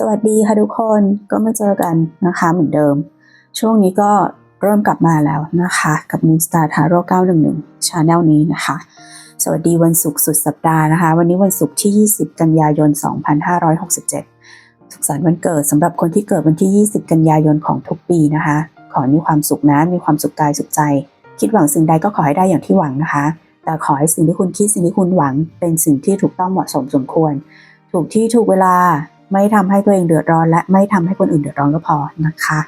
สวัสดีค่ะทุกคนก็มาเจอกันนะคะเหมือนเดิม ช่วงนี้ก็เริ่มกลับมาแล้วนะคะ กับ Moon Star Tarot 911 Channel นี้นะคะ สวัสดีวันศุกร์สุดสัปดาห์นะคะ วันนี้วันศุกร์ที่ 20 กันยายน 2567 สุขสันต์วันเกิดสำหรับคนที่เกิดวันที่ 20 กันยายนของทุกปีนะคะ ขอให้มีความสุขนะมีความสุขกายสุขใจ คิดหวังสิ่งใดก็ขอให้ได้อย่างที่หวังนะคะ แต่ขอให้สิ่งที่คุณคิดสิ่งที่คุณหวัง เป็นสิ่งที่ถูกต้องเหมาะสมสมควร ถูกที่ถูกเวลา ไม่ทำให้ตัวเองเดือดร้อนและไม่ทำให้คนอื่นเดือดร้อนก็พอนะคะ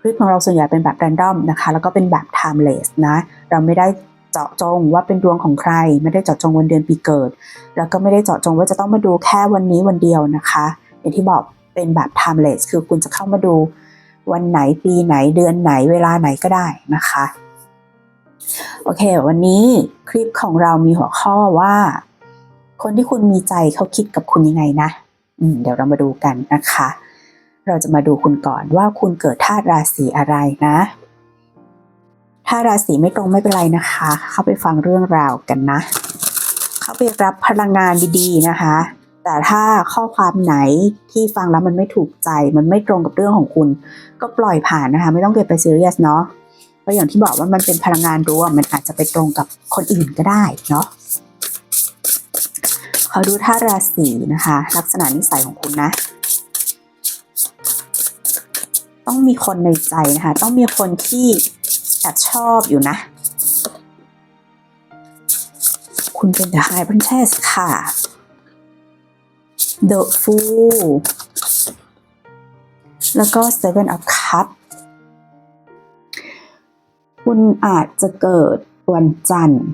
คลิปของเราส่วนใหญ่เป็นแบบ random นะคะแล้วก็เป็นแบบ timeless นะ เราไม่ได้เจาะจงว่าเป็นดวงของใคร ไม่ได้เจาะจงวันเดือนปีเกิด แล้วก็ไม่ได้เจาะจงว่าจะต้องมาดูแค่วันนี้วันเดียวนะคะ อย่างที่บอกเป็นแบบ timeless คือคุณจะเข้ามาดูวันไหนปีไหนเดือนไหนเวลาไหนก็ได้นะคะ โอเค วันนี้คลิปของเรามีหัวข้อว่า คนที่คุณมีใจเขาคิดกับคุณยังไงนะ เดี๋ยวเรามาดูกันนะคะ เราจะมาดูคุณก่อนว่าคุณเกิดธาตุราศีอะไรนะ ถ้าราศีไม่ตรงไม่เป็นไรนะคะ เข้าไปฟังเรื่องราวกันนะ เข้าไปรับพลังงานดีๆนะคะ แต่ถ้าข้อความไหนที่ฟังแล้วมันไม่ถูกใจ มันไม่ตรงกับเรื่องของคุณ ก็ปล่อยผ่านนะคะ ไม่ต้องเก็บไปซีเรียสเนาะเพราะอย่างที่บอกว่ามันเป็นพลังงานรวมมันอาจจะไปตรงกับคนอื่นก็ได้เนาะ ขอดูท่าราศีนะคะ ลักษณะนิสัยของคุณนะ ต้องมีคนในใจนะคะ ต้องมีคนที่แอบชอบอยู่นะ คุณเป็น The High Princess ค่ะ The Fool แล้วก็ Seven of Cups คุณอาจจะเกิดวันจันทร์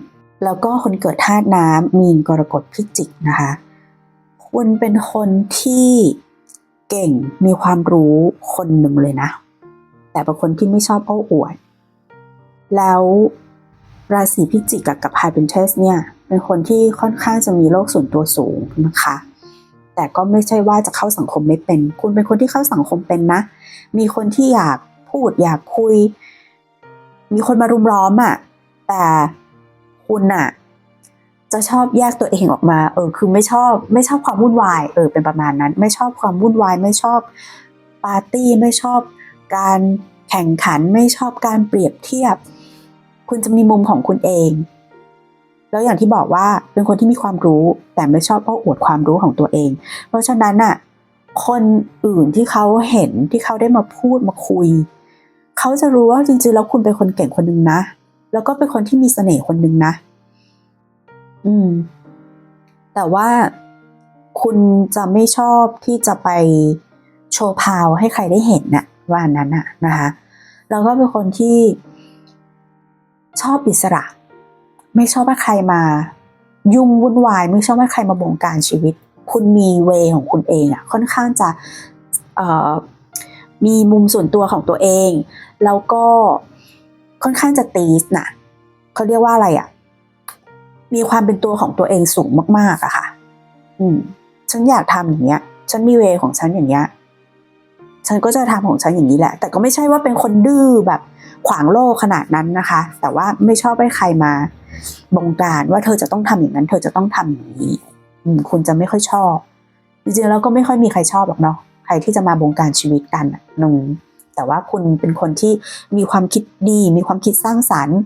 แล้วก็คนเกิดธาตุน้ำมีนกรกฎพิจิกนะคะ คุณเป็นคนที่เก่งมีความรู้คนหนึ่งเลยนะ แต่เป็นคนที่ไม่ชอบโอ้อวด แล้วราศีพิจิกกับกับไฮเป็นเทสเนี่ยเป็นคนที่ค่อนข้างจะมีโลกส่วนตัวสูงนะคะ แต่ก็ไม่ใช่ว่าจะเข้าสังคมไม่เป็น คุณเป็นคนที่เข้าสังคมเป็นนะ มีคนที่อยากพูดอยากคุย มีคนมารุมล้อมอะ่ะแต่ คุณอะจะชอบแยกตัวเองออกมา เออ คือไม่ชอบ ไม่ชอบความวุ่นวาย เออ เป็นประมาณนั้น ไม่ชอบความวุ่นวาย ไม่ชอบปาร์ตี้ ไม่ชอบการแข่งขัน ไม่ชอบการเปรียบเทียบ คุณจะมีมุมของคุณเอง แล้วอย่างที่บอกว่าเป็นคนที่มีความรู้ แต่ไม่ชอบโอ้อวดความรู้ของตัวเอง เพราะฉะนั้นอะคนอื่นที่เขาเห็นที่เขาได้มาพูดมาคุย เขาจะรู้ว่าจริงๆ แล้วคุณเป็นคนเก่งคนหนึ่งนะ แล้วก็เป็นคนที่มีเสน่ห์คนหนึ่งนะ อืม แต่ว่าคุณจะไม่ชอบที่จะไปโชว์พาวให้ใครได้เห็นน่ะว่าอันนั้นน่ะนะคะ แล้วก็เป็นคนที่ชอบอิสระ ไม่ชอบให้ใครมา ยุ่งวุ่นวาย ไม่ชอบให้ใครมาบงการชีวิต คุณมีเวของคุณเองอะค่อนข้างจะเอ่อมีมุมส่วนตัวของตัวเอง แล้วก็ ค่อนข้างจะตีสนะเขาเรียกว่าอะไรอะมีความเป็นตัวของตัวเองสูงมาก ๆอะค่ะ อืม ฉันอยากทำอย่างเงี้ย ฉันมีเวของฉันอย่างเงี้ย ฉันก็จะทำของฉันอย่างนี้แหละ แต่ก็ไม่ใช่ว่าเป็นคนดื้อแบบขวางโลกขนาดนั้นนะคะ แต่ว่าไม่ชอบให้ใครมาบงการว่าเธอจะต้องทำอย่างนั้น เธอจะต้องทำอย่างนี้อืมคุณจะไม่ค่อยชอบ จริงๆแล้วก็ไม่ค่อยมีใครชอบหรอกเนาะ ใครที่จะมาบงการชีวิตกันอะนง แต่ว่าคุณเป็นคนที่มีความคิดดี มีความคิดสร้างสรรค์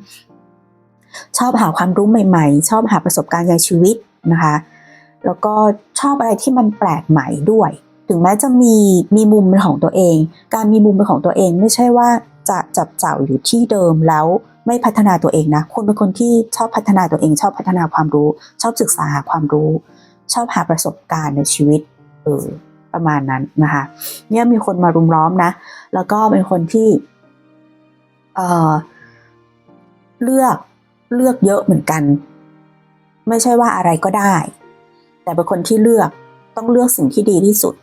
ชอบหาความรู้ใหม่ ๆ ชอบหาประสบการณ์ในชีวิตนะคะ แล้วก็ชอบอะไรที่มันแปลกใหม่ด้วย ถึงแม้จะมีมีมุมเป็นของตัวเอง การมีมุมเป็นของตัวเองไม่ใช่ว่าจะจับเจ่าอยู่ที่เดิมแล้วไม่พัฒนาตัวเองนะ คุณเป็นคนที่ชอบพัฒนาตัวเอง ชอบพัฒนาความรู้ ชอบศึกษาหาความรู้ ชอบหาประสบการณ์ในชีวิต เออ ประมาณนั้นนะคะเนี่ยมีคนมารุมล้อมนะ แล้วก็เป็นคนที่เอ่อเลือกเลือกเยอะเหมือนกัน ไม่ใช่ว่าอะไรก็ได้ แต่เป็นคนที่เลือกต้องเลือกสิ่งที่ดีที่สุด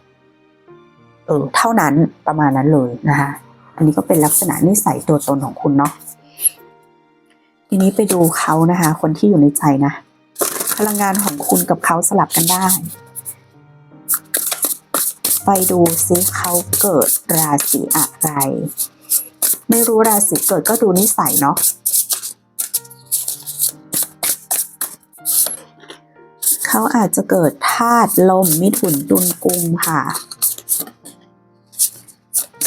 เออเท่านั้นประมาณนั้นเลยนะคะอันนี้ก็เป็นลักษณะนิสัยตัวตนของคุณเนาะทีนี้ไปดูเขานะคะ คนที่อยู่ในใจนะ พลังงานของคุณกับเขาสลับกันได้ ไปดูซิเขาเกิดราศีอะไร ไม่รู้ราศีเกิดก็ดูนิสัยเนาะเขาอาจจะเกิดธาตุลมมิถุนตุลกุมค่ะ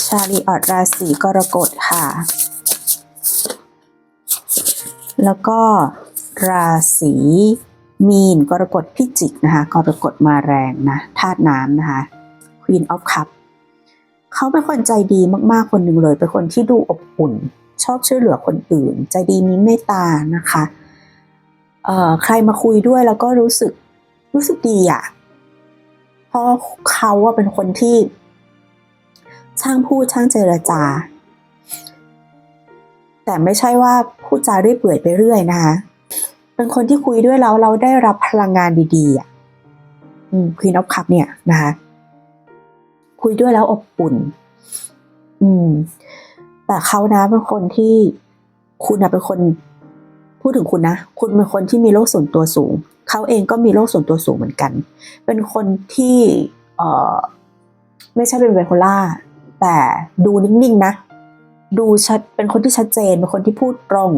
ชาลีออดราศีกรกฎค่ะ แล้วก็ราศีมีนกรกฎพิจิกนะคะกรกฎมาแรงนะธาตุน้ำนะคะ Queen of Cup เขาเป็นคนใจดีมากๆคนหนึ่งเลย เป็นคนที่ดูอบอุ่น ชอบช่วยเหลือคนอื่น ใจดีมีเมตตานะคะเอ่อใครมาคุยด้วยแล้วก็รู้สึกรู้สึกดีอะ่ะเพราะเขาว่าเป็นคนที่ ช่างพูดช่างเจรจา แต่ไม่ใช่ว่าพูดจาเรื่อยเปื่อยไปเรื่อยนะคะเป็นคนที่คุยด้วยแล้วเราได้รับพลังงานดีๆอะอืม Queen of Cup เนี่ยนะคะ คุยด้วยแล้วอบอุ่น อืม แต่เขานะเป็นคนที่คุณนะเป็นคน พูดถึงคุณนะ คุณเป็นคนที่มีโลกส่วนตัวสูง เขาเองก็มีโลกส่วนตัวสูงเหมือนกัน เป็นคนที่ เอ่อ ไม่ใช่เป็นไบโพล่า แต่ดูนิ่งๆนะ ดูชัด เป็นคนที่ชัดเจน เป็นคนที่พูดตรง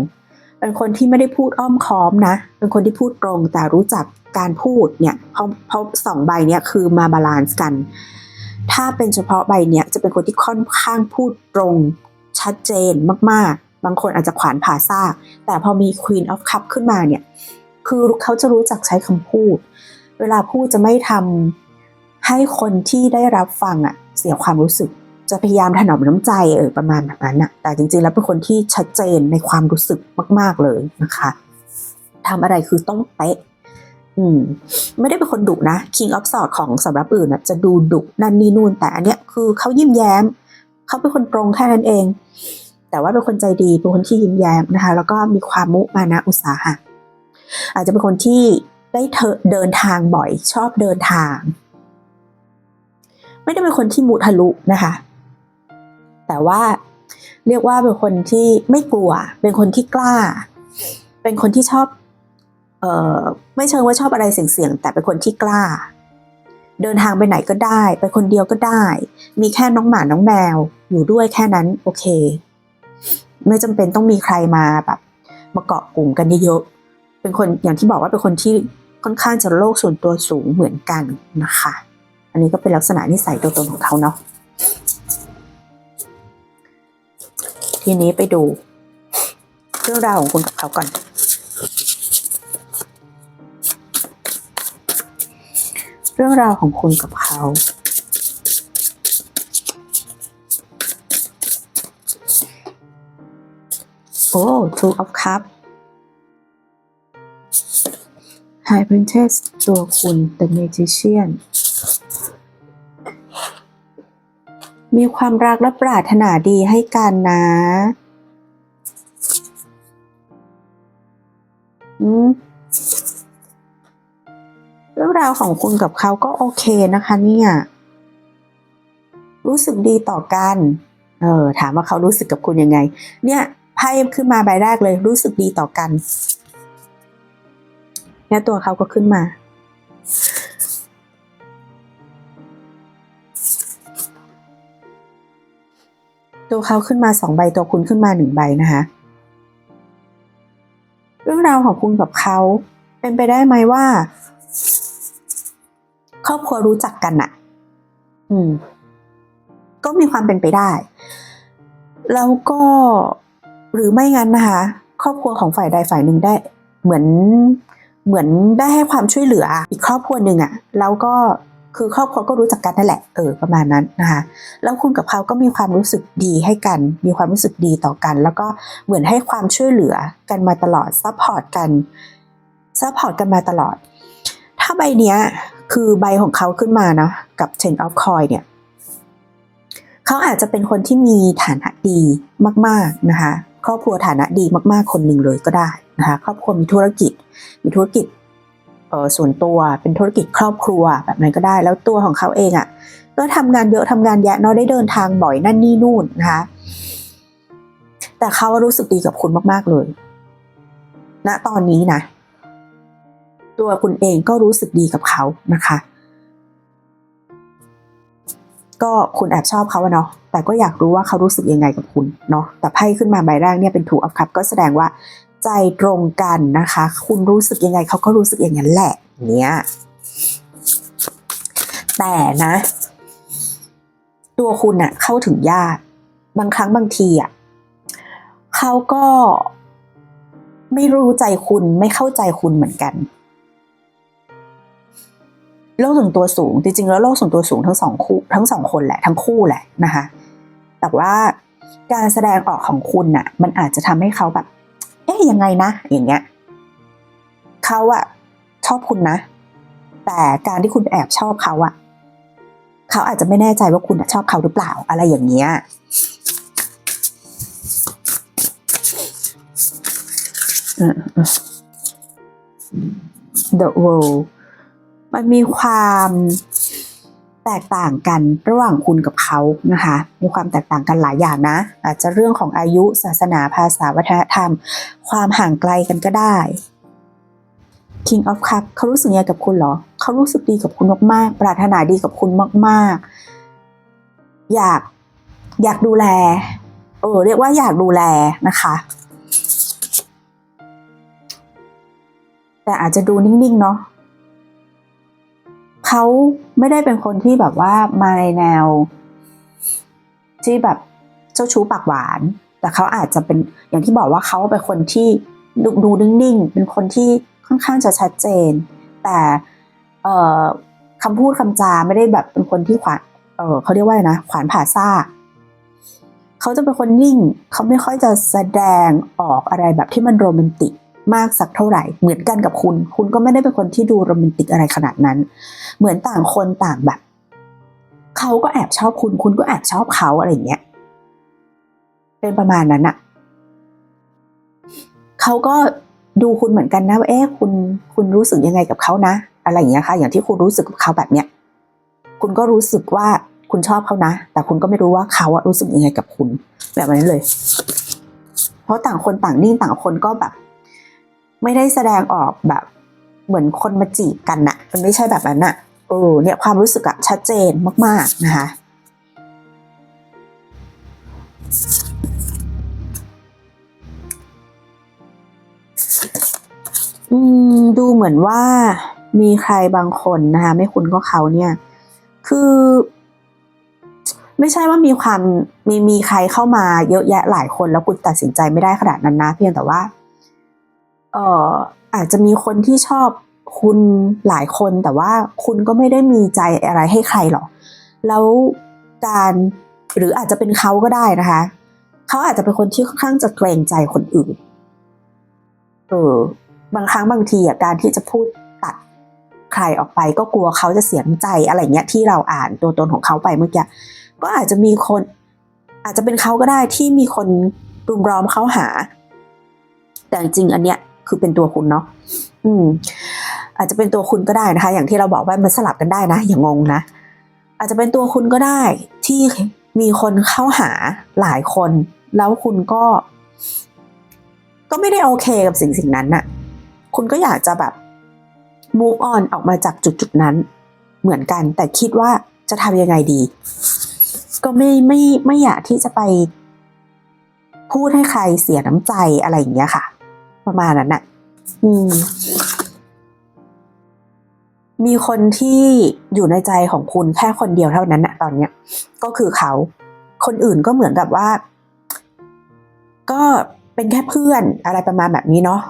เป็นคนที่ไม่ได้พูดอ้อมค้อมนะ เป็นคนที่พูดตรง แต่รู้จักการพูดเนี่ยเพราะเพราะสองใบเนี้ยคือมาบาลานซ์กัน ถ้าเป็นเฉพาะใบเนี้ยจะเป็นคนที่ค่อนข้างพูดตรงชัดเจนมากๆ บางคนอาจจะขวานผ่าซาก แต่พอมี Queen of Cup ขึ้นมาเนี่ย คือเขาจะรู้จักใช้คำพูด เวลาพูดจะไม่ทำให้คนที่ได้รับฟังอะเสียความรู้สึก จะพยายามถนอมน้ำใจเออประมาณแบบนั้นอะแต่จริงๆ แล้วเป็นคนที่ชัดเจนในความรู้สึกมาก ๆเลยนะคะทำอะไรคือต้องเป๊ะ อืม ไม่ได้เป็นคนดุนะ King of Swords ของสำหรับอื่นนะจะดูดุนั่นนี่นู่น แต่อันเนี้ยคือเขายิ้มแย้ม เขาเป็นคนตรงแค่นั้นเอง แต่ว่าเป็นคนใจดี เป็นคนที่ยิ้มแย้มนะคะ แล้วก็มีความมุมานะอุตสาหะ อาจจะเป็นคนที่ได้เธอเดินทางบ่อย ชอบเดินทาง ไม่ได้เป็นคนที่มุทะลุนะคะ แต่ว่าเรียกว่าเป็นคนที่ไม่กลัว เป็นคนที่กล้า เป็นคนที่ชอบ เออไม่เชิงว่าชอบอะไรเสี่ยงๆแต่เป็นคนที่กล้า เดินทางไปไหนก็ได้ ไปคนเดียวก็ได้ มีแค่น้องหมาน้องแมว อยู่ด้วยแค่นั้นโอเค ไม่จำเป็นต้องมีใครมาแบบมาเกาะกลุ่มกันเยอะๆเป็นคนอย่างที่บอกว่าเป็นคนที่ค่อนข้างจะโลกส่วนตัวสูงเหมือนกันนะคะ อันนี้ก็เป็นลักษณะนิสัยตัวตนของเขาเนาะทีนี้ไปดูเรื่องราวของคุณกับเขาก่อน รื่องราวของคุณกับเขา โอ้ two of cup high princess ตัวคุณ the magician มีความรักและปรารถนาดีให้กันนะ อืม รื่องราวของคุณกับเขาก็โอเคนะคะเนี่ย รู้สึกดีต่อกัน เออ ถามว่าเขารู้สึกกับคุณยังไง เนี่ยไพ่ขึ้นมาใบแรกเลยรู้สึกดีต่อกันเนี่ยตัวเขาก็ขึ้นมา ตัวเขาขึ้นมาสองใบตัวคุณขึ้นมาหนึ่งใบนะคะเรื่องราวของคุณกับเขาเป็นไปได้ไหมว่า รอบครัวรู้จักกันอะอืม ก็มีความเป็นไปได้ แล้วก็หรือไม่งั้นนะคะ ครอบครัวของฝ่ายใดฝ่ายหนึ่งได้ เหมือนเหมือนได้ให้ความช่วยเหลืออีกครอบครัวหนึ่งอะแล้วก็คือครอบครัวก็รู้จักกันนั่นแหละ เออ ประมาณนั้นนะคะ แล้วคุณกับเขาก็มีความรู้สึกดีให้กัน มีความรู้สึกดีต่อกัน แล้วก็เหมือนให้ความช่วยเหลือกันมาตลอดซัพพอร์ตกันซัพพอร์ตกันมาตลอด ถ้าใบเนี้ย คือใบของเขาขึ้นมานะกับ Ten of Coin เนี่ยเขาอาจจะเป็นคนที่มีฐานะดีมากๆนะคะ ครอบครัวฐานะดีมากๆ คนหนึ่งเลยก็ได้นะคะครอบครัวมีธุรกิจ มีธุรกิจเออส่วนตัวเป็นธุรกิจครอบครัวแบบนั้นก็ได้ แล้วตัวของเขาเองอะ่ะก็ทำงานเยอะทำงานแยะเนาะได้เดินทางบ่อยนั่นนี่นู่นนะคะแต่เขารู้สึกดีกับคุณมาก ๆ เลยณตอนนี้นะ ตัวคุณเองก็รู้สึกดีกับเขานะคะ ก็คุณแอบชอบเขาเนาะแต่ก็อยากรู้ว่าเขารู้สึกยังไงกับคุณเนาะแต่ไพ่ขึ้นมาใบแรกเนี่ยเป็น two of cup ก็แสดงว่าใจตรงกันนะคะ คุณรู้สึกยังไงเขาก็รู้สึกอย่างนั้นแหละเนี่ยแต่นะ ตัวคุณน่ะเข้าถึงยากบางครั้งบางทีอะเขาก็ไม่รู้ใจคุณไม่เข้าใจคุณเหมือนกัน โลกส่วนตัวสูง จริงๆ แล้วโลกส่วนตัวสูงทั้งสองคู่ทั้งสองคนแหละทั้งคู่แหละนะคะ แต่ว่าการแสดงออกของคุณน่ะ มันอาจจะทำให้เขาแบบ เอ๊ยยังไงนะ อย่างเงี้ยเขาอะชอบคุณนะ แต่การที่คุณแอบชอบเขาอะเขาอาจจะไม่แน่ใจว่าคุณชอบเขาหรือเปล่าอะไรอย่างเงี้ยอืม The World มันมีความแตกต่างกันระหว่างคุณกับเขานะคะ มีความแตกต่างกันหลายอย่างนะ อาจจะเรื่องของอายุศาสนาภาษาวัฒนธรรม ความห่างไกลกันก็ได้ King of Cup เขารู้สึกยังไงกับคุณเหรอ เขารู้สึกดีกับคุณมากๆ ปรารถนาดีกับคุณมากๆ อยากอยากดูแล เออเรียกว่าอยากดูแลนะคะ แต่อาจจะดูนิ่งๆ เนาะ เขาไม่ได้เป็นคนที่แบบว่ามาในแนว ที่แบบเจ้าชู้ปากหวาน แต่เขาอาจจะเป็นอย่างที่บอกว่าเขาเป็นคนที่ดูดูนิ่งๆ เป็นคนที่ค่อนข้างจะชัดเจน แต่คำพูดคำจาไม่ได้แบบเป็นคนที่ขวานเเขาเรียกว่านะขวานผ่าซากเขาจะเป็นคนนิ่ง เขาไม่ค่อยจะแสดงออกอะไรแบบที่มันโรแมนติก มากสักเท่าไหร่ เหมือนกันกับคุณ คุณก็ไม่ได้เป็นคนที่ดูโรแมนติกอะไรขนาดนั้น เหมือนต่างคนต่างแบบ เขาก็แอบชอบคุณ คุณก็แอบชอบเขาอะไรอย่างเงี้ย เป็นประมาณนั้นอะเขาก็ดูคุณเหมือนกันนะว่าเอ๊ะคุณคุณรู้สึกยังไงกับเขานะ อะไรอย่างเงี้ยค่ะ อย่างที่คุณรู้สึกกับเขาแบบเนี้ย คุณก็รู้สึกว่าคุณชอบเขานะ แต่คุณก็ไม่รู้ว่าเขาอะรู้สึกยังไงกับคุณ แบบนั้นเลย เพราะต่างคนต่างนิ่งต่างคนก็แบบ ไม่ได้แสดงออกแบบเหมือนคนมาจีบกันนะมันไม่ใช่แบบนั้นน่ะเออเนี่ยความรู้สึกอะชัดเจนมาก ๆ นะคะอืมดูเหมือนว่ามีใครบางคนนะคะไม่คุณก็เขาเนี่ย คือ ไม่ใช่ว่ามีความมีมีใครเข้ามาเยอะแยะหลายคนแล้วคุณตัดสินใจไม่ได้ขนาดนั้นนะ เพียงแต่ว่า เอ่ออาจจะมีคนที่ชอบคุณหลายคนแต่ว่าคุณก็ไม่ได้มีใจอะไรให้ใครหรอก แล้วการหรืออาจจะเป็นเขาก็ได้นะคะ เขาอาจจะเป็นคนที่ค่อนข้างจะเกรงใจคนอื่น เออบางครั้งบางทีอะการที่จะพูดตัดใครออกไปก็กลัวเขาจะเสียใจอะไรเงี้ยที่เราอ่านตัวตนของเขาไปเมื่อกี้ก็อาจจะมีคน อาจจะเป็นเขาก็ได้ที่มีคนรุมล้อมเขาหา แต่จริงอันเนี้ย คือเป็นตัวคุณเนาะอืม อาจจะเป็นตัวคุณก็ได้นะคะ อย่างที่เราบอกว่ามันสลับกันได้นะ อย่างงงนะ อาจจะเป็นตัวคุณก็ได้ที่มีคนเข้าหาหลายคน แล้วคุณก็ ก็ไม่ได้โอเคกับสิ่งสิ่งนั้นน่ะ คุณก็อยากจะแบบ move on ออกมาจากจุดจุดนั้น เหมือนกัน แต่คิดว่าจะทำยังไงดี ก็ไม่ไม่ไม่อยากที่จะไปพูดให้ใครเสียน้ำใจอะไรอย่างเงี้ยค่ะ ประมาณนั้นน่ะอืม มีคนที่อยู่ในใจของคุณแค่คนเดียวเท่านั้นนะตอนเนี้ย ก็คือเขา คนอื่นก็เหมือนกับว่า ก็เป็นแค่เพื่อนอะไรประมาณแบบนี้เนาะ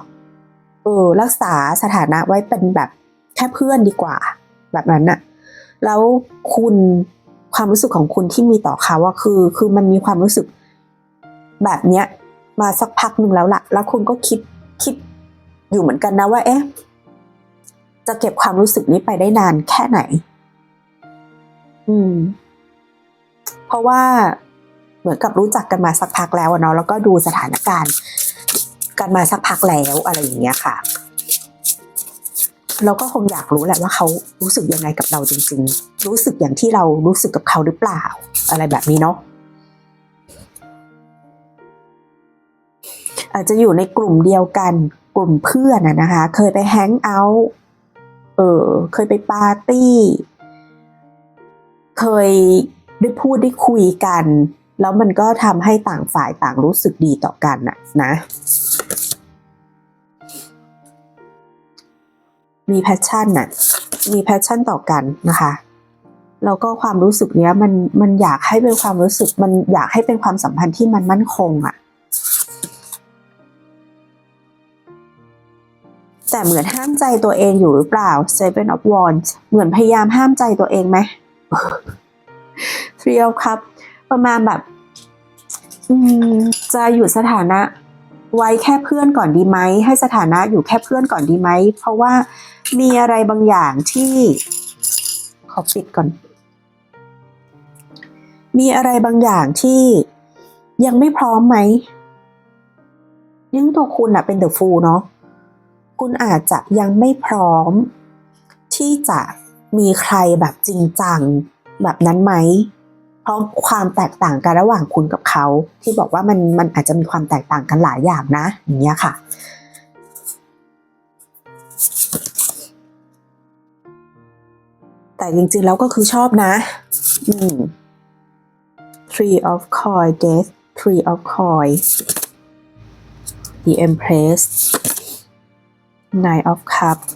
เออ รักษาสถานะไว้เป็นแบบแค่เพื่อนดีกว่า แบบนั้นน่ะแล้วคุณความรู้สึกของคุณที่มีต่อเขาว่าคือ คือมันมีความรู้สึกแบบเนี้ย มาสักพักหนึ่งแล้วละแล้วคุณก็คิด คิดอยู่เหมือนกันนะว่า เอ๊ะ จะเก็บความรู้สึกนี้ไปได้นานแค่ไหน อืม เพราะว่าเหมือนกับรู้จักกันมาสักพักแล้วเนาะแล้วก็ดูสถานการณ์กันมาสักพักแล้วอะไรอย่างเงี้ยค่ะ เราก็คงอยากรู้แหละว่าเขารู้สึกยังไงกับเราจริง ๆ รู้สึกอย่างที่เรารู้สึกกับเขาหรือเปล่า อะไรแบบนี้เนาะ อาจจะอยู่ในกลุ่มเดียวกันกลุ่มเพื่อนอะนะคะ เคยไปแฮงเอาท์เออเคยไปปาร์ตี้ เคยได้พูดได้คุยกัน แล้วมันก็ทำให้ต่างฝ่ายต่างรู้สึกดีต่อกันนะนะมีแพชชั่นน่ะ มีแพชชั่นต่อกันนะคะ แล้วก็ความรู้สึกเนี้ยมันมันอยากให้เป็นความรู้สึก มันอยากให้เป็นความสัมพันธ์ที่มันมั่นคงอะ แต่เหมือนห้ามใจตัวเองอยู่หรือเปล่า Seven of Wands เหมือนพยายามห้ามใจตัวเองไหม Three of Cups ประมาณแบบจะอยู่สถานะไว้แค่เพื่อนก่อนดีไหม ให้สถานะอยู่แค่เพื่อนก่อนดีไหม เพราะว่ามีอะไรบางอย่างที่ ขอปิดก่อน มีอะไรบางอย่างที่ยังไม่พร้อมไหมยังตัวคุณอะเป็นเดอะฟูลเนาะ คุณอาจจะยังไม่พร้อม ที่จะมีใครแบบจริงจังแบบนั้นไหม เพราะความแตกต่างกันระหว่างคุณกับเขา ที่บอกว่ามันมันอาจจะมีความแตกต่างกันหลายอย่างนะ อย่างเงี้ยค่ะ แต่จริงๆแล้วก็คือชอบนะ อืม Three of Coin Death Three of Coin The Empress Nine of Cups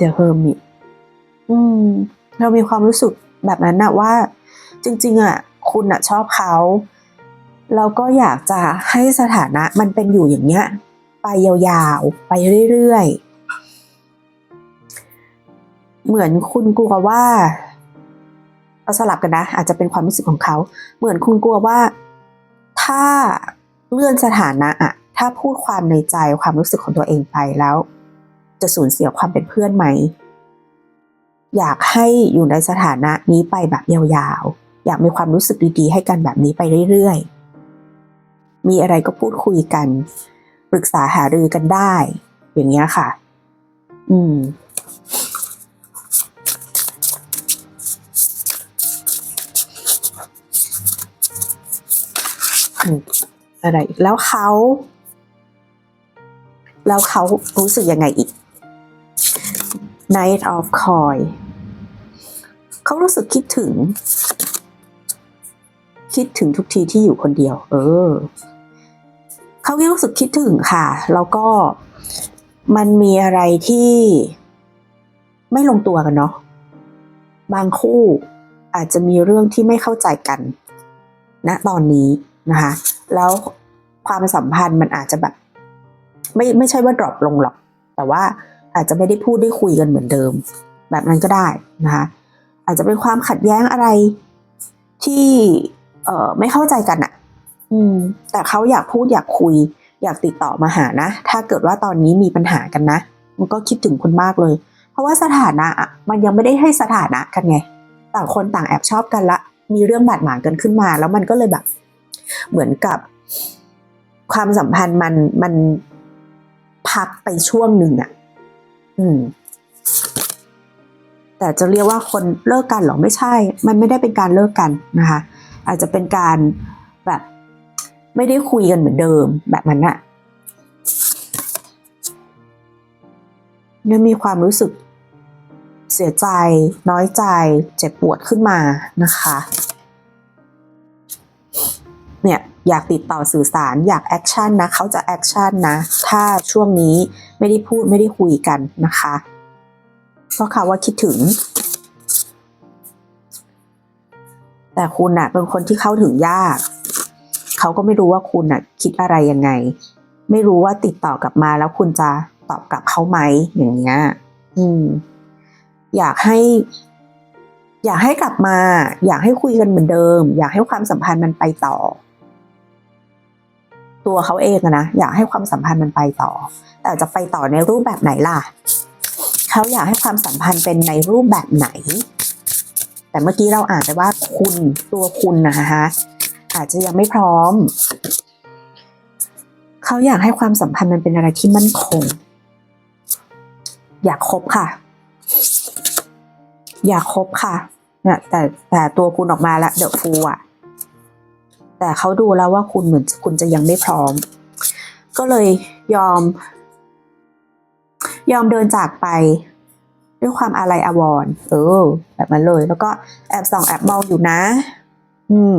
The Hermit อืม เรามีความรู้สึกแบบนั้นนะว่า จริง ๆอะคุณอะชอบเขาแล้วก็อยากจะให้สถานะมันเป็นอยู่อย่างเงี้ย ไปยาวๆ ไปเรื่อยๆ เหมือนคุณกลัวว่าเอาสลับกันนะ อาจจะเป็นความรู้สึกของเขา เหมือนคุณกลัวว่า ถ้าเลื่อนสถานะอะ ถ้าพูดความในใจความรู้สึกของตัวเองไปแล้ว จะสูญเสียความเป็นเพื่อนไหม อยากให้อยู่ในสถานะนี้ไปแบบยาวๆ อยากมีความรู้สึกดีๆ ให้กันแบบนี้ไปเรื่อยๆ มีอะไรก็พูดคุยกัน ปรึกษาหารือกันได้ อย่างเงี้ยค่ะ อืมอะไรอีกแล้วเขา แล้วเขารู้สึกยังไงอีก Knight of Coin เขารู้สึกคิดถึง คิดถึงทุกทีที่อยู่คนเดียว เออ เขายังรู้สึกคิดถึงค่ะ แล้วก็มันมีอะไรที่ไม่ลงตัวกันเนาะ บางคู่อาจจะมีเรื่องที่ไม่เข้าใจกันณตอนนี้นะคะ แล้วความสัมพันธ์มันอาจจะแบบ ไม่ไม่ใช่ว่าดรอปลงหรอก แต่ว่าอาจจะไม่ได้พูดได้คุยกันเหมือนเดิม แบบนั้นก็ได้นะคะอาจจะเป็นความขัดแย้งอะไรที่เอ่อไม่เข้าใจกันอะอืม แต่เขาอยากพูดอยากคุย อยากติดต่อมาหานะ ถ้าเกิดว่าตอนนี้มีปัญหากันนะ มันก็คิดถึงคุณมากเลย เพราะว่าสถานะอะมันยังไม่ได้ให้สถานะกันไง ต่างคนต่างแอบชอบกันละ มีเรื่องบาดหมางกันขึ้นมา แล้วมันก็เลยแบบ เหมือนกับความสัมพันธ์มันมัน พักไปช่วงหนึ่งอะอืม แต่จะเรียกว่าคนเลิกกันหรอไม่ใช่ มันไม่ได้เป็นการเลิกกันนะคะ อาจจะเป็นการแบบ ไม่ได้คุยกันเหมือนเดิมแบบนั้นอะเนี่ยมีความรู้สึกเสียใจ น้อยใจ เจ็บปวดขึ้นมานะคะ เนี่ย อยากติดต่อสื่อสารอยากแอคชั่นนะเขาจะแอคชั่นนะ ถ้าช่วงนี้ไม่ได้พูดไม่ได้คุยกันนะคะเพราะเขาว่าคิดถึง แต่คุณน่ะเป็นคนที่เข้าถึงยาก เขาก็ไม่รู้ว่าคุณน่ะคิดอะไรยังไง ไม่รู้ว่าติดต่อกลับมาแล้วคุณจะตอบกลับเขาไหมอย่างเงี้ยอืม อยากให้ อยากให้กลับมา อยากให้คุยกันเหมือนเดิม อยากให้ความสัมพันธ์มันไปต่อ ตัวเขาเองนะอยากให้ความสัมพันธ์มันไปต่อ แต่จะไปต่อในรูปแบบไหนล่ะเขาอยากให้ความสัมพันธ์เป็นในรูปแบบไหน แต่เมื่อกี้เราอ่านไปว่าคุณตัวคุณนะคะอาจจะยังไม่พร้อม เขาอยากให้ความสัมพันธ์มันเป็นอะไรที่มั่นคง อยากคบค่ะ อยากคบค่ะเนี่ยแต่แต่ตัวคุณออกมาแล้วเดอะฟูอะ แต่เขาดูแล้วว่าคุณเหมือนคุณจะยังไม่พร้อม ก็เลยยอม ยอมเดินจากไป ด้วยความอาลัยอาวรณ์เออ แบบนั้นเลย แล้วก็แอบส่องแอบมองอยู่นะ อืม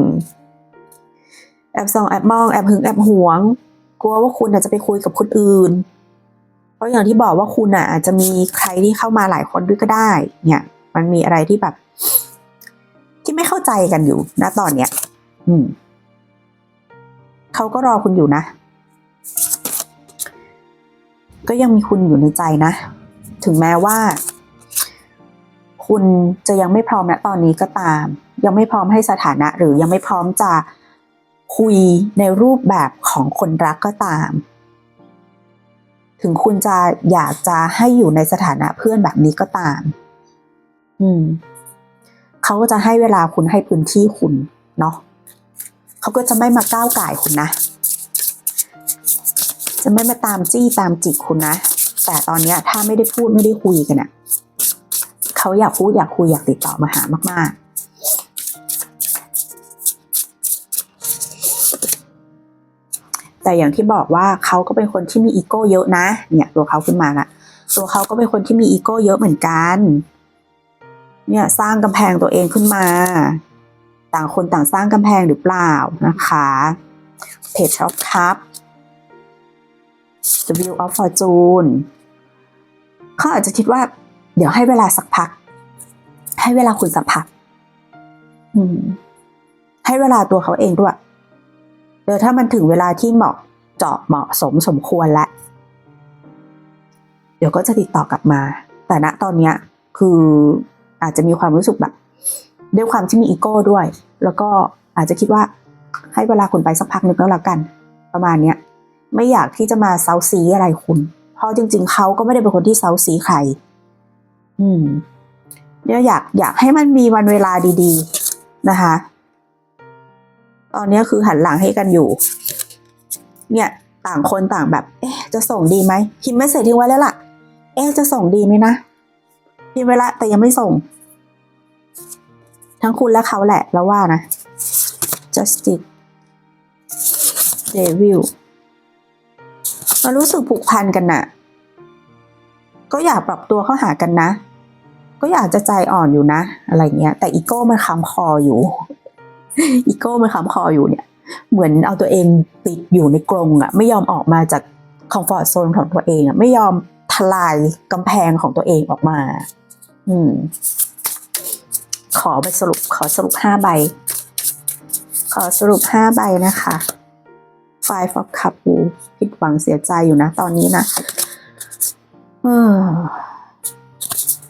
แอบส่องแอบมองแอบหึงแอบหวง กลัวว่าคุณอาจจะไปคุยกับคนอื่น เพราะอย่างที่บอกว่าคุณอะ อาจจะมีใครที่เข้ามาหลายคนด้วยก็ได้ เนี่ย มันมีอะไรที่แบบ ที่ไม่เข้าใจกันอยู่นะตอนเนี้ย อืม เขาก็รอคุณอยู่นะ ก็ยังมีคุณอยู่ในใจนะ ถึงแม้ว่า คุณจะยังไม่พร้อมณตอนนี้ก็ตาม ยังไม่พร้อมให้สถานะ หรือยังไม่พร้อมจะคุยในรูปแบบของคนรักก็ตาม ถึงคุณจะอยากจะให้อยู่ในสถานะเพื่อนแบบนี้ก็ตาม อืม เขาก็จะให้เวลาคุณให้พื้นที่คุณเนาะ เขาก็จะไม่มาก้าวไก่คุณนะ จะไม่มาตามจี้ตามจิกคุณนะ แต่ตอนนี้ถ้าไม่ได้พูดไม่ได้คุยกันอะเขาอยากพูดอยากคุยอยากติดต่อมาหามาก ๆแต่อย่างที่บอกว่าเขาก็เป็นคนที่มีอีโก้เยอะนะ เนี่ยตัวเขาขึ้นมาละตัวเขาก็เป็นคนที่มีอีโก้เยอะเหมือนกัน เนี่ยสร้างกำแพงตัวเองขึ้นมา ต่างคนต่างสร้างกำแพงหรือเปล่านะคะเพจช็อปครับ The View of Fortune เขาอาจจะคิดว่า เดี๋ยวให้เวลาสักพัก ให้เวลาคุณสักพักให้เวลาตัวเขาเองด้วยเดี๋ยวถ้ามันถึงเวลาที่เหมาะเจาะเหมาะสมสมควรแล้ว เดี๋ยวก็จะติดต่อกลับมา แต่ณตอนนี้คืออาจจะมีความรู้สึกแบบ ด้วยความที่มีอีโก้ด้วย แล้วก็อาจจะคิดว่าให้เวลาคุณไปสักพักนึงแล้วละกัน ประมาณเนี้ยไม่อยากที่จะมาเซาซีอะไรคุณ เพราะจริง ๆเขาก็ไม่ได้เป็นคนที่เซาซีใคร อืมเนี่ยอยากอยากให้มันมีวันเวลาดีๆนะคะ ตอนนี้คือหันหลังให้กันอยู่ เนี่ยต่างคนต่างแบบ เอ๊ะ จะส่งดีไหมพิมพ์ไม่เสร็จทิ้งไว้แล้วล่ะ เอ๊ะ จะส่งดีไหมนะพิมพ์ไว้ละแต่ยังไม่ส่ง ทั้งคุณและเขาแหละแล้วว่านะ justice devil มันรู้สึกผูกพันกันน่ะ ก็อยากปรับตัวเข้าหากันนะ ก็อยากจะใจอ่อนอยู่นะ อะไรเงี้ย แต่อีโก้มันค้ำคออยู่ อีโก้มันค้ำคออยู่เนี่ย เหมือนเอาตัวเองติดอยู่ในกรงอะไม่ยอมออกมาจากคอมฟอร์ทโซนของตัวเองอะไม่ยอมทลายกำแพงของตัวเองออกมา อืม ขอไปสรุปขอสรุปห้าใบ ขอสรุปห้าใบนะคะ Five of Cup ผิดหวังเสียใจอยู่นะตอนนี้นะออ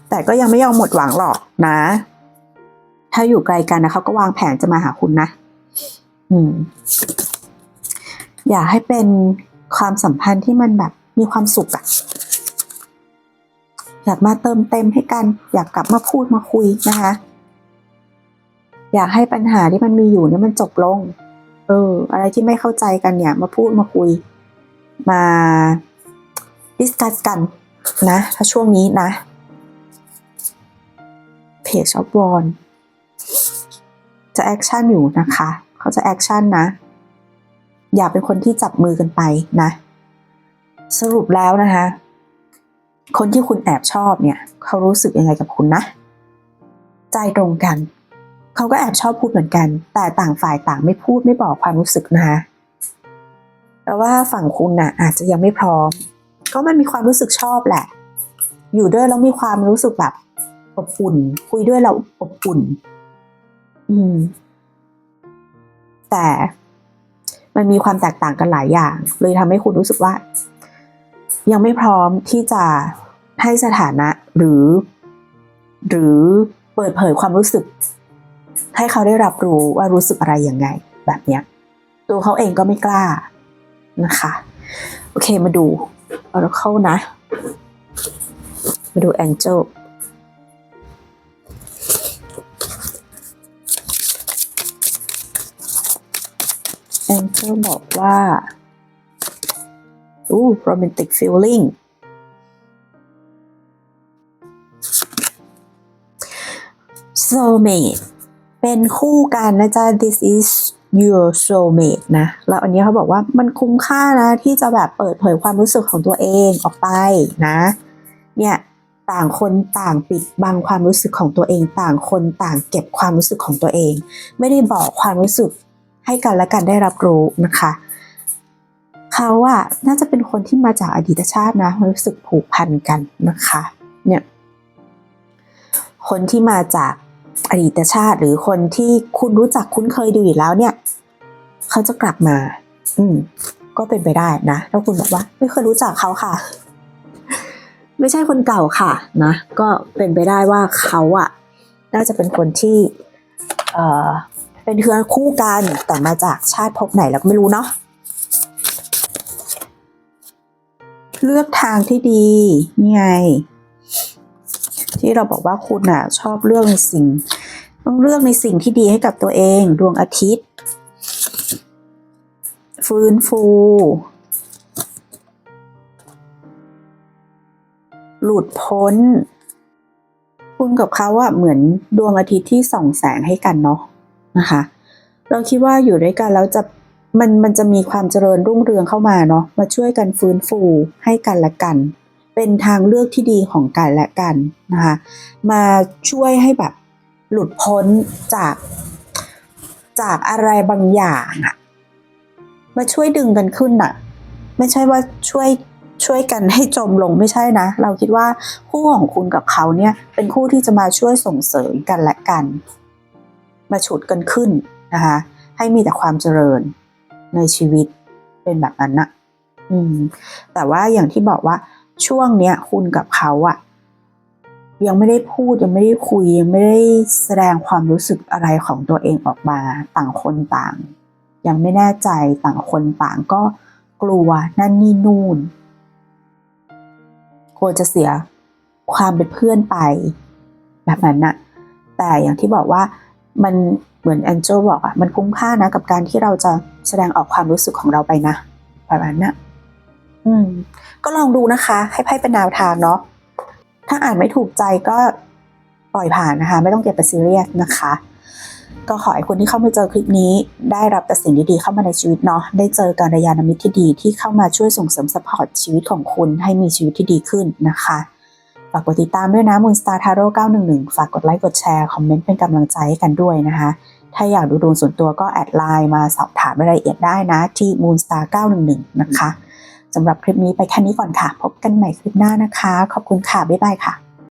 แต่ก็ยังไม่ยอมหมดหวังหรอกนะ ถ้าอยู่ไกลกันนะเขาก็วางแผนจะมาหาคุณนะ อืม อยากให้เป็นความสัมพันธ์ที่มันแบบมีความสุขอะอยากมาเติมเต็มให้กัน อยากกลับมาพูดมาคุยนะคะ อยากให้ปัญหาที่มันมีอยู่เนี่ยมันจบลง เออ อะไรที่ไม่เข้าใจกันเนี่ย มาพูดมาคุย มาดิสคัสกันนะ ถ้าช่วงนี้นะเพจชอปวอนจะแอคชั่นอยู่นะคะ เขาจะแอคชั่นนะ อย่าเป็นคนที่จับมือกันไปนะ สรุปแล้วนะคะ คนที่คุณแอบชอบเนี่ย เขารู้สึกยังไงกับคุณนะ ใจตรงกัน เขาก็แอบชอบพูดเหมือนกัน แต่ต่างฝ่ายต่างไม่พูดไม่บอกความรู้สึกนะคะแต่ว่าฝั่งคุณน่ะอาจจะยังไม่พร้อม ก็มันมีความรู้สึกชอบแหละ อยู่ด้วยแล้วมีความรู้สึกแบบอบอุ่น คุยด้วยเราอบอุ่น อืม แต่มันมีความแตกต่างกันหลายอย่าง เลยทำให้คุณรู้สึกว่า ยังไม่พร้อมที่จะให้สถานะหรือ หรือเปิดเผยความรู้สึก ให้เขาได้รับรู้ว่ารู้สึกอะไรยังไง แบบเนี้ยตัวเขาเองก็ไม่กล้านะคะ โอเคมาดู Oracle นะ มาดู Angel Angel บอกว่าอู้ romantic feeling soulmate เป็นคู่กันนะจ๊ะ this is your soulmate นะ แล้วอันนี้เขาบอกว่ามันคุ้มค่านะที่จะแบบเปิดเผยความรู้สึกของตัวเองออกไปนะ เนี่ยต่างคนต่างปิดบังความรู้สึกของตัวเอง ต่างคนต่างเก็บความรู้สึกของตัวเอง ไม่ได้บอกความรู้สึกให้กันและกันได้รับรู้นะคะ เขาอะน่าจะเป็นคนที่มาจากอดีตชาตินะรู้สึกผูกพันกันนะคะ เนี่ย คนที่มาจาก อดีตชาติหรือคนที่คุณรู้จักคุ้นเคยดูอยู่แล้วเนี่ย เขาจะกลับมา อืม ก็เป็นไปได้นะถ้าคุณบอกว่า ไม่เคยรู้จักเขาค่ะ ไม่ใช่คนเก่าค่ะ นะก็เป็นไปได้ว่าเขาอะน่าจะเป็นคนที่ เอ่อ เป็นเพื่อนคู่กันแต่มาจากชาติภพไหนเราก็ไม่รู้เนาะเลือกทางที่ดีนี่ไง ที่เราบอกว่าคุณอะชอบเลือกในสิ่ง ต้องเลือกในสิ่งที่ดีให้กับตัวเอง ดวงอาทิตย์ ฟื้นฟู หลุดพ้น คุณกับเขาอะเหมือนดวงอาทิตย์ที่ส่องแสงให้กันเนาะนะคะ เราคิดว่าอยู่ด้วยกันแล้วจะมันมันจะมีความเจริญรุ่งเรืองเข้ามาเนาะมาช่วยกันฟื้นฟูให้กันและกัน เป็นทางเลือกที่ดีของกันและกันนะคะมาช่วยให้แบบหลุดพ้นจากจากอะไรบางอย่างอะมาช่วยดึงกันขึ้นอะไม่ใช่ว่าช่วยช่วยกันให้จมลงไม่ใช่นะ เราคิดว่าคู่ของคุณกับเขาเนี่ยเป็นคู่ที่จะมาช่วยส่งเสริมกันและกัน มาฉุดกันขึ้นนะคะให้มีแต่ความเจริญในชีวิตเป็นแบบนั้นนะอืมแต่ว่าอย่างที่บอกว่า ช่วงเนี้ยคุณกับเขาอะยังไม่ได้พูดยังไม่ได้คุยยังไม่ได้แสดงความรู้สึกอะไรของตัวเองออกมาต่างคนต่าง ยังไม่แน่ใจต่างคนต่างก็กลัวนั่นนี่นู่นกลัวจะเสียความเป็นเพื่อนไป แบบนั้นนะแต่อย่างที่บอกว่ามันเหมือนแองเจลบอกอะมันคุ้มค่านะกับการที่เราจะแสดงออกความรู้สึกของเราไปนะแบบนั้นน่ะ อืม ก็ลองดูนะคะ ให้ไพ่เป็นแนวทางเนาะถ้าอ่านไม่ถูกใจก็ปล่อยผ่านนะคะ ไม่ต้องเก็บไปซีเรียสนะคะ ก็ขอให้คนที่เข้ามาเจอคลิปนี้ ได้รับแต่สิ่งดีๆเข้ามาในชีวิตเนาะได้เจอการยานมิตรที่ดีที่เข้ามาช่วยส่งเสริมสปอร์ตชีวิตของคุณให้มีชีวิตที่ดีขึ้นนะคะฝากกดติดตามด้วยนะมูนสตาร์ทาโร่911 ฝากกดไลค์กดแชร์ คอมเมนต์เป็นกำลังใจให้กันด้วยนะคะ ถ้าอยากดูดวงส่วนตัวก็แอดไลน์มาสอบถามรายละเอียดได้นะที่ Moonstar 911 นะคะ สำหรับคลิปนี้ไปแค่นี้ก่อนค่ะ พบกันใหม่คลิปหน้านะคะ ขอบคุณค่ะ บ๊ายบายค่ะ